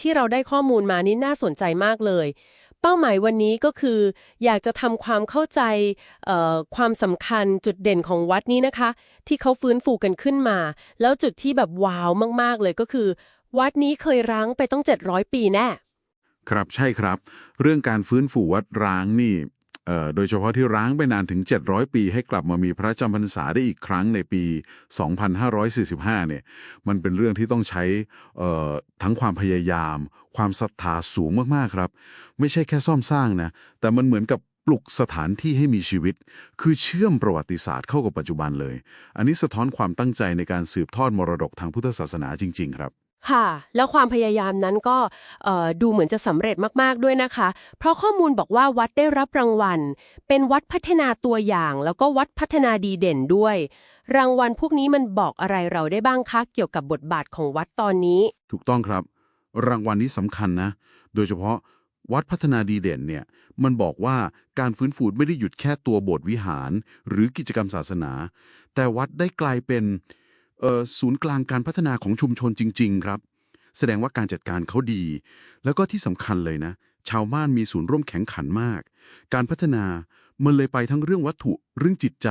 ที่เราได้ข้อมูลมานี่น่าสนใจมากเลย เป้าหมายวันนี้ก็คือ อยากจะทำความเข้าใจความสำคัญจุดเด่นของวัดนี้นะคะ ที่เขาฟื้นฟูกันขึ้นมา แล้วจุดที่แบบว้าวมากๆเลยก็คือ วัดนี้เคยร้างไปต้อง 700 ปีแน่ครับใช่ครับ เรื่องการฟื้นฟูวัดร้างนี่ โดยเฉพาะที่ร้างไปนานถึง 700 ปีให้กลับมามีพระจำพรรษาได้อีกครั้งในปี 2545 เนี่ย มันเป็นเรื่องที่ต้องใช้ทั้งความพยายาม ความศรัทธาสูงมากๆครับ ไม่ใช่แค่ซ่อมสร้างนะ แต่มันเหมือนกับปลุกสถานที่ให้มีชีวิต คือเชื่อมประวัติศาสตร์เข้ากับปัจจุบันเลย อันนี้สะท้อนความตั้งใจในการสืบทอดมรดกทางพุทธศาสนาจริง ๆ ครับ ค่ะ แล้วความพยายามนั้นก็ดูเหมือนจะสำเร็จมาก ๆ ด้วยนะคะ เพราะข้อมูลบอกว่าวัดได้รับรางวัล เป็นวัดพัฒนาตัวอย่าง แล้วก็วัดพัฒนาดีเด่นด้วย รางวัลพวกนี้มันบอกอะไรเราได้บ้างคะ เกี่ยวกับบทบาทของวัดตอนนี้ ถูกต้องครับ รางวัลนี้สำคัญนะ โดยเฉพาะวัดพัฒนาดีเด่นเนี่ย มันบอกว่าการฟื้นฟูไม่ได้หยุดแค่ตัวโบสถ์วิหาร หรือกิจกรรมศาสนา แต่วัดได้กลายเป็น ศูนย์กลางการพัฒนาของชุมชนจริง ๆ ครับ แสดงว่าการจัดการเขาดี แล้วก็ที่สำคัญเลยนะ ชาวบ้านมีศูนย์ร่วมแข็งขันมาก การพัฒนามันเลยไปทั้งเรื่องวัตถุเรื่องจิตใจ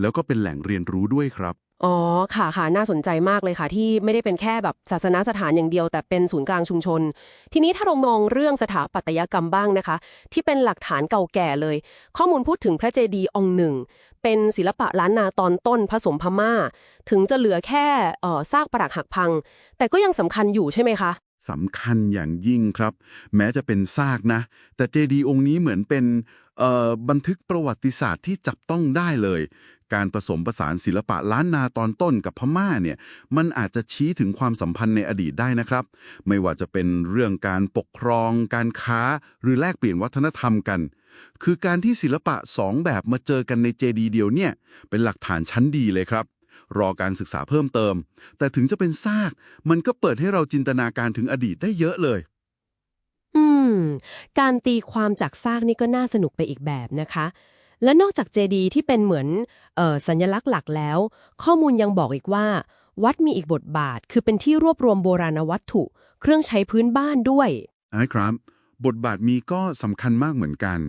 แล้วก็เป็นแหล่งเรียนรู้ด้วยครับ อ๋อ ค่ะค่ะ น่าสนใจมากเลยค่ะ ที่ไม่ได้เป็นแค่แบบศาสนาสถานอย่างเดียว แต่เป็นศูนย์กลางชุมชน ทีนี้ถ้าเรามองเรื่องสถาปัตยกรรมบ้างนะคะ ที่เป็นหลักฐานเก่าแก่เลย ข้อมูลพูดถึงพระเจดีย์องค์หนึ่ง เป็นศิลปะล้านนาตอนต้นผสมพม่า ถึงจะเหลือแค่อ่อซากปรักหักพัง แต่ก็ยังสำคัญอยู่ใช่ไหมคะ สำคัญอย่างยิ่งครับ แม้จะเป็นซากนะ แต่เจดีย์องค์นี้เหมือนเป็นบันทึกประวัติศาสตร์ที่จับต้องได้เลย การผสมผสานศิลปะล้านนาตอนต้นกับพม่าเนี่ยมันอาจจะชี้ถึงความสัมพันธ์ในอดีตได้นะครับ ไม่ว่าจะเป็นเรื่องการปกครอง การค้าหรือแลกเปลี่ยนวัฒนธรรมกัน คือการที่ศิลปะสองแบบมาเจอกันในเจดีย์เดียวเนี่ยเป็นหลักฐานชั้นดีเลยครับ รอการศึกษาเพิ่มเติม แต่ถึงจะเป็นซาก มันก็เปิดให้เราจินตนาการถึงอดีตได้เยอะเลย อืม การตีความจากซากนี่ก็น่าสนุกไปอีกแบบนะคะ และนอกจากเจดีย์ที่เป็นเหมือนเออสัญลักษณ์หลักแล้ว ข้อมูลยังบอกอีกว่า วัดมีอีกบทบาท คือเป็นที่รวบรวมโบราณวัตถุ เครื่องใช้พื้นบ้านด้วยใช่ครับ บทบาทมีก็สำคัญมากเหมือนกัน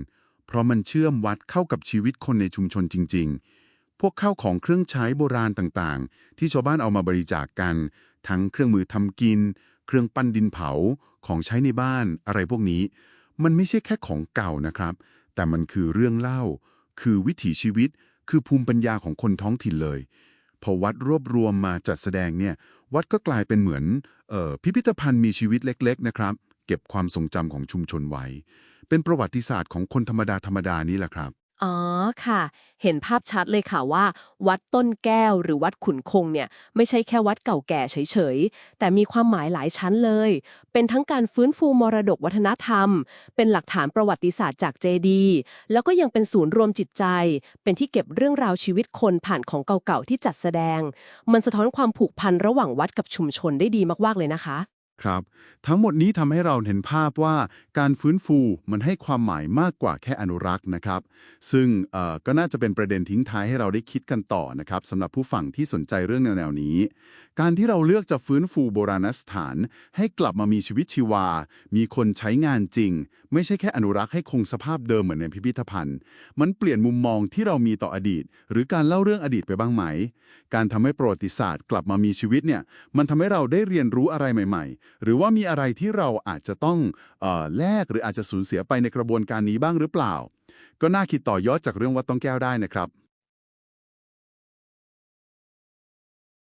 เพราะมันเชื่อมวัดเข้ากับชีวิตคนในชุมชนจริง ๆ พวกข้าวของเครื่องใช้โบราณต่างๆ ที่ชาวบ้านเอามาบริจาคกัน ทั้งเครื่องมือทำกิน เครื่องปั้นดินเผาของใช้ในบ้านอะไรพวกนี้ มันไม่ใช่แค่ของเก่านะครับ แต่มันคือเรื่องเล่า คือวิถีชีวิต คือภูมิปัญญาของคนท้องถิ่นเลย พอวัดรวบรวมมาจัดแสดงเนี่ย วัดก็กลายเป็นเหมือนเออพิพิธภัณฑ์มีชีวิตเล็ก ๆ นะครับ เก็บความทรงจำของชุมชนไว้ เป็นประวัติศาสตร์ของคนธรรมดาธรรมดานี่แหละครับ อ๋อค่ะ เห็นภาพชัดเลยค่ะว่า วัดต้นแก้วหรือวัดขุนคงเนี่ยไม่ใช่แค่วัดเก่าแก่เฉยๆ แต่มีความหมายหลายชั้นเลย เป็นทั้งการฟื้นฟูมรดกวัฒนธรรม เป็นหลักฐานประวัติศาสตร์จากเจดีย์แล้วก็ยังเป็นศูนย์รวมจิตใจ เป็นที่เก็บเรื่องราวชีวิตคนผ่านของเก่าๆที่จัดแสดง มันสะท้อนความผูกพันระหว่างวัดกับชุมชนได้ดีมากๆเลยนะคะ ครับ ทั้งหมดนี้ทำให้เราเห็นภาพว่าการฟื้นฟูมันให้ความหมายมากกว่าแค่อนุรักษ์นะครับ ซึ่งเออก็น่าจะเป็นประเด็นทิ้งท้ายให้เราได้คิดกันต่อนะครับสำหรับผู้ฟังที่สนใจเรื่องแนวๆนี้ การที่เราเลือกจะฟื้นฟูโบราณสถาน ให้กลับมามีชีวิตชีวา มีคนใช้งานจริง ไม่ใช่แค่อนุรักษ์ให้คงสภาพเดิมเหมือนในพิพิธภัณฑ์ มันเปลี่ยนมุมมองที่เรามีต่ออดีต หรือการเล่าเรื่องอดีตไปบ้างไหม การทำให้ประวัติศาสตร์ กลับมามีชีวิตเนี่ยมันทำให้เราได้เรียนรู้อะไรใหม่ ๆหรือว่ามีอะไรที่เราอาจจะต้องออแลกหรืออาจจะสูญเสียไปในกระบวนการนี้บ้างหรือเปล่า ก็น่าคิดต่อยอดจากเรื่องวัดต้องแก้วได้นะครับ